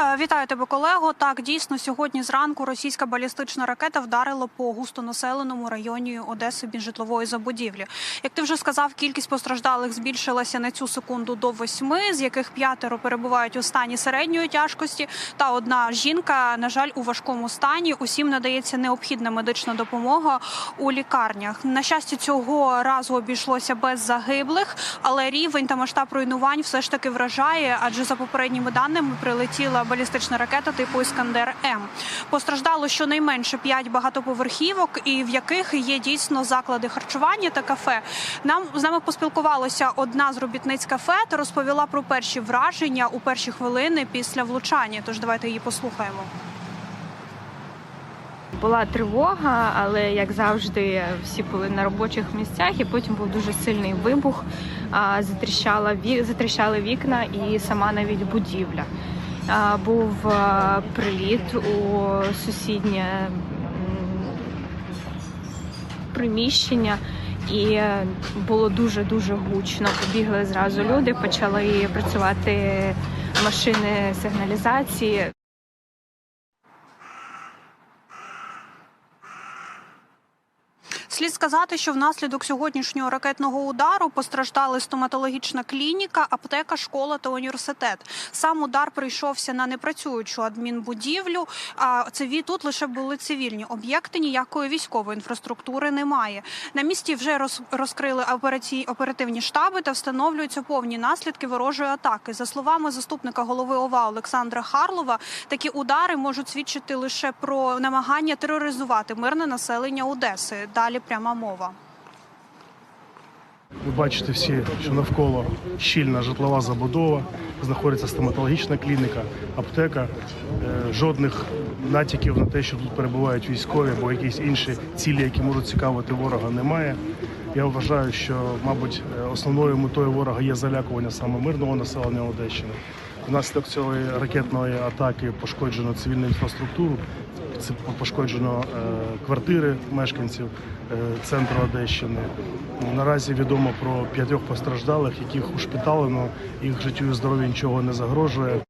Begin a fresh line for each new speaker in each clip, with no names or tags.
Е, Вітаю тебе, колего. Так, дійсно, сьогодні зранку російська балістична ракета вдарила по густонаселеному районі Одеси житлової забудівлі. Як ти вже сказав, кількість постраждалих збільшилася на цю секунду до восьми, з яких п'ятеро перебувають у стані середньої тяжкості, та одна жінка, на жаль, у важкому стані. Усім надається необхідна медична допомога у лікарнях. На щастя, цього разу обійшлося без загиблих, але рівень та масштаб руйнувань все ж таки вражає, адже за попередніми даними прилетіла балістична ракета типу Іскандер М. Постраждало щонайменше п'ять багатоповерхівок, і в яких є дійсно заклади харчування та кафе. Нам з нами поспілкувалася одна з робітниць кафе та розповіла про перші враження у перші хвилини після влучання. Тож давайте її послухаємо.
Була тривога, але як завжди, всі були на робочих місцях, і потім був дуже сильний вибух. Затріщала затріщали вікна і сама навіть будівля. Був приліт у сусіднє приміщення. І було дуже дуже гучно. Побігли зразу люди, почали працювати машини сигналізації.
Слід сказати, що внаслідок сьогоднішнього ракетного удару постраждали стоматологічна клініка, аптека, школа та університет. Сам удар прийшовся на непрацюючу адмінбудівлю. А циві тут лише були цивільні об'єкти. Ніякої військової інфраструктури немає. На місці вже роз- розкрили оперативні штаби та встановлюються повні наслідки ворожої атаки. За словами заступника голови ОВА Олександра Харлова, такі удари можуть свідчити лише про намагання тероризувати мирне населення Одеси. Далі пряма мова.
Ви бачите всі, що навколо щільна житлова забудова, знаходиться стоматологічна клініка, аптека. Е, Жодних натяків на те, що тут перебувають військові або якісь інші цілі, які можуть цікавити ворога, немає. Я вважаю, що, мабуть, е, основною метою ворога є залякування саме мирного населення Одещини. Внаслідок цієї ракетної атаки пошкоджено цивільну інфраструктуру, це пошкоджено е, квартири мешканців е, центру Одещини. Наразі відомо про п'ятьох постраждалих, яких ушпиталено, їх життю і здоров'ю нічого не загрожує.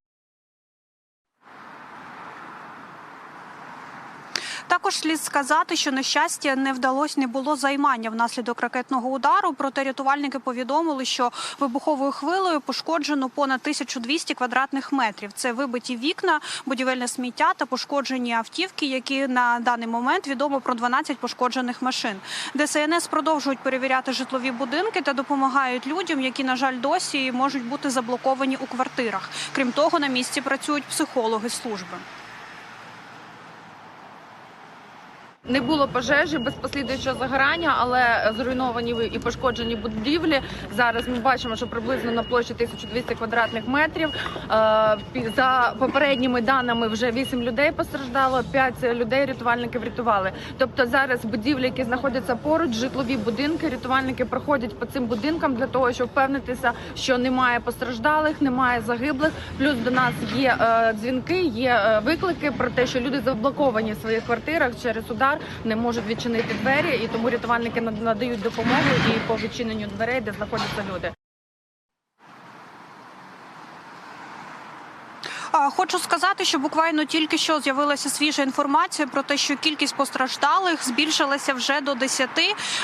Також слід сказати, що на щастя не вдалося не було займання внаслідок ракетного удару. Проте рятувальники повідомили, що вибуховою хвилею пошкоджено понад 1200 квадратних метрів. Це вибиті вікна, будівельне сміття та пошкоджені автівки, які на даний момент відомо про 12 пошкоджених машин. ДСНС продовжують перевіряти житлові будинки та допомагають людям, які на жаль досі можуть бути заблоковані у квартирах. Крім того, на місці працюють психологи служби.
Не було пожежі без послідуючого загорання, але зруйновані і пошкоджені будівлі. Зараз ми бачимо, що приблизно на площі 1200 квадратних метрів. Е, За попередніми даними вже 8 людей постраждало, 5 людей рятувальники врятували. Тобто зараз будівлі, які знаходяться поруч, житлові будинки, рятувальники проходять по цим будинкам для того, щоб впевнитися, що немає постраждалих, немає загиблих. Плюс до нас є е, дзвінки, є е, виклики про те, що люди заблоковані в своїх квартирах через удар, не можуть відчинити двері, і тому рятувальники надають допомогу і по відчиненню дверей, де знаходяться люди.
Хочу сказати, що буквально тільки що з'явилася свіжа інформація про те, що кількість постраждалих збільшилася вже до 10,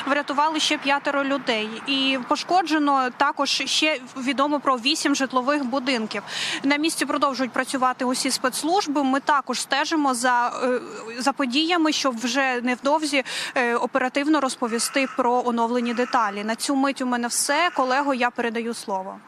врятували ще п'ятеро людей. І пошкоджено також ще відомо про 8 житлових будинків. На місці продовжують працювати усі спецслужби. Ми також стежимо за, е, за подіями, щоб вже невдовзі е, оперативно розповісти про оновлені деталі. На цю мить у мене все. Колего, я передаю слово.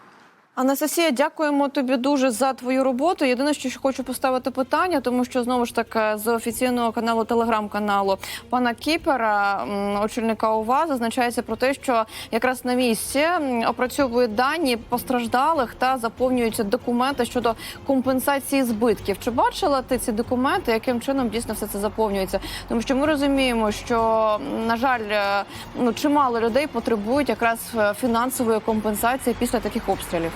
Анастасія, дякуємо тобі дуже за твою роботу. Єдине, що хочу поставити питання, тому що знову ж таки з офіційного каналу телеграм-каналу пана Кіпера, очільника ОВА, зазначається про те, що якраз на місці опрацьовують дані постраждалих та заповнюються документи щодо компенсації збитків. Чи бачила ти ці документи? Яким чином дійсно все це заповнюється? Тому що ми розуміємо, що на жаль, е, ну чимало людей потребують якраз е, фінансової компенсації після таких обстрілів.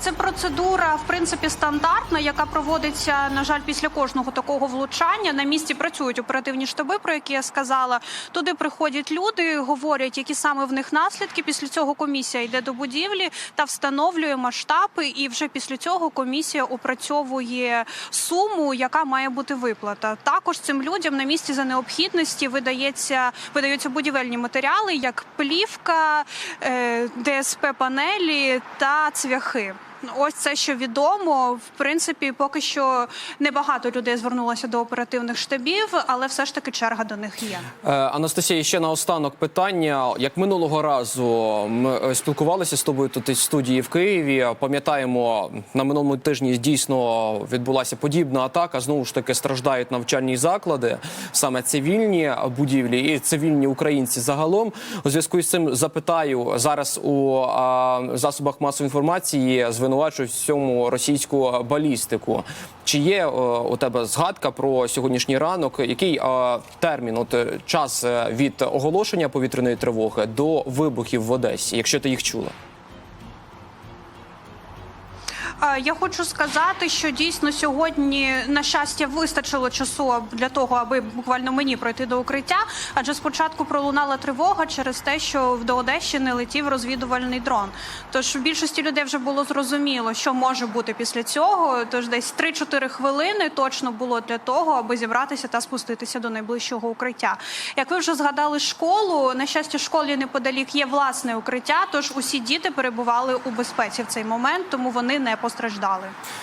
Це процедура, в принципі, стандартна, яка проводиться, на жаль, після кожного такого влучання. На місці працюють оперативні штаби, про які я сказала. Туди приходять люди, говорять, які саме в них наслідки. Після цього комісія йде до будівлі та встановлює масштаби. І вже після цього комісія опрацьовує суму, яка має бути виплата. Також цим людям на місці за необхідності видається видаються будівельні матеріали, як плівка, е, ДСП панелі та цвяхи. Ось це, що відомо. В принципі, поки що небагато людей звернулося до оперативних штабів, але все ж таки черга до них є.
Е, Анастасія, ще наостанок питання. Як минулого разу ми е, спілкувалися з тобою тут із студії в Києві. Пам'ятаємо, на минулому тижні дійсно відбулася подібна атака. Знову ж таки страждають навчальні заклади, саме цивільні будівлі і цивільні українці загалом. У зв'язку з цим запитаю зараз у а, засобах масової інформації звинувачують в цьому російську балістику. Чи є е, у тебе згадка про сьогоднішній ранок? Який е, термін, от е, час від оголошення повітряної тривоги до вибухів в Одесі, якщо ти їх чула?
Е, Я хочу сказати, що дійсно сьогодні, на щастя, вистачило часу для того, аби буквально мені пройти до укриття. Адже спочатку пролунала тривога через те, що до Одещини летів розвідувальний дрон. Тож в більшості людей вже було зрозуміло, що може бути після цього. Тож десь 3-4 хвилини точно було для того, аби зібратися та спуститися до найближчого укриття. Як ви вже згадали школу, на щастя, школі неподалік є власне укриття. Тож усі діти перебували у безпеці в цей момент, тому вони не постраждали.